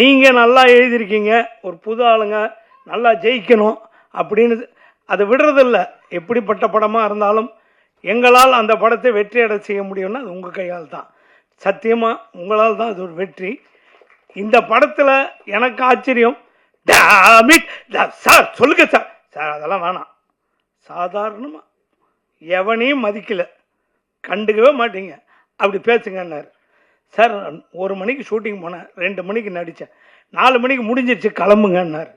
நீங்கள் நல்லா எழுதியிருக்கீங்க ஒரு புது ஆளுங்க நல்லா ஜெயிக்கணும் அப்படின்னு அதை விடுறதில்ல. எப்படிப்பட்ட படமாக இருந்தாலும் எங்களால் அந்த படத்தை வெற்றி அடை செய்ய முடியும்னா அது உங்கள் கையால் தான். சத்தியமாக உங்களால் தான் அது ஒரு வெற்றி. இந்த படத்தில் எனக்கு ஆச்சரியம். டேமிட் சார் சொல்லுங்க சார் சார் அதெல்லாம் வேணாம். சாதாரணமாக எவனையும் மதிக்கலை. கண்டுக்கவே மாட்டீங்க. அப்படி பேசுங்கன்னாரு. சார் ஒரு மணிக்கு ஷூட்டிங் போனேன் ரெண்டு மணிக்கு நடித்தேன் நாலு மணிக்கு முடிஞ்சிருச்சு கிளம்புங்கன்னார்.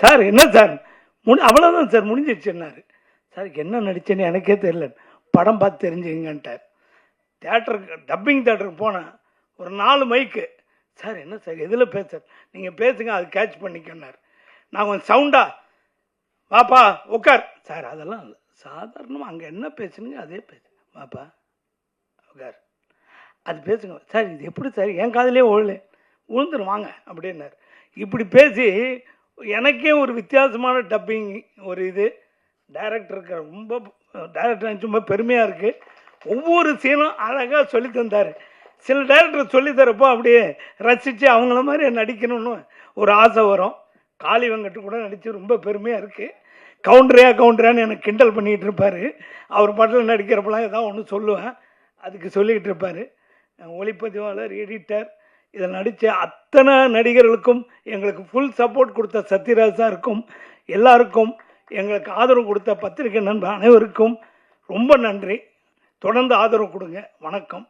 சார் என்ன சார்? முடி அவ்வளோதான் சார் முடிஞ்சிருச்சுன்னாரு. சார் என்ன நடிச்சேன்னு எனக்கே தெரியல. படம் பார்த்து தெரிஞ்சுங்கன்ட்டார் தேட்டருக்கு டப்பிங் தேட்டருக்கு போனேன். ஒரு நாலு மைக்கு சார் என்ன சார் எதில் பேச நீங்கள் பேசுங்க அது கேட்ச் பண்ணிக்கன்னார். நான் கொஞ்சம் சவுண்டா வாப்பா உட்கார் சார் அதெல்லாம் இல்லை. சாதாரணமாக அங்கே என்ன பேசுனீங்க அதே பேசு வாப்பா. அது பேசுங்க. சார் இது எப்படி சார்? என் காதலே ஓடல விழுந்துரும் வாங்க அப்படின்னாரு. இப்படி பேசி எனக்கே ஒரு வித்தியாசமான டப்பிங் ஒரு இது. டைரக்டருக்கு ரொம்ப டைரக்டர் ரொம்ப பெருமையாக இருக்குது ஒவ்வொரு சீனும் அழகாக சொல்லி தந்தார். சில டைரக்டர் சொல்லி தரப்போ அப்படியே ரசித்து அவங்கள மாதிரி நடிக்கணும்னு ஒரு ஆசை வரும். காளி வெங்கட்டு கூட நடித்து ரொம்ப பெருமையாக இருக்குது கவுண்டரையா கவுண்டரான்னு எனக்கு கிண்டல் பண்ணிகிட்டு இருப்பார். அவர் பாட்டில் நடிக்கிறப்பெல்லாம் ஏதாவது ஒன்று சொல்லுவேன். அதுக்கு சொல்லிக்கிட்டு இருப்பார். ஒளிப்பதிவாளர் எடிட்டர் இதில் நடித்த அத்தனை நடிகர்களுக்கும் எங்களுக்கு ஃபுல் சப்போர்ட் கொடுத்த சத்யராஜ் சாருக்கும் எல்லாருக்கும் எங்களுக்கு ஆதரவு கொடுத்த பத்திரிகை நண்பர் அனைவருக்கும் ரொம்ப நன்றி. தொடர்ந்து ஆதரவு கொடுங்க. வணக்கம்.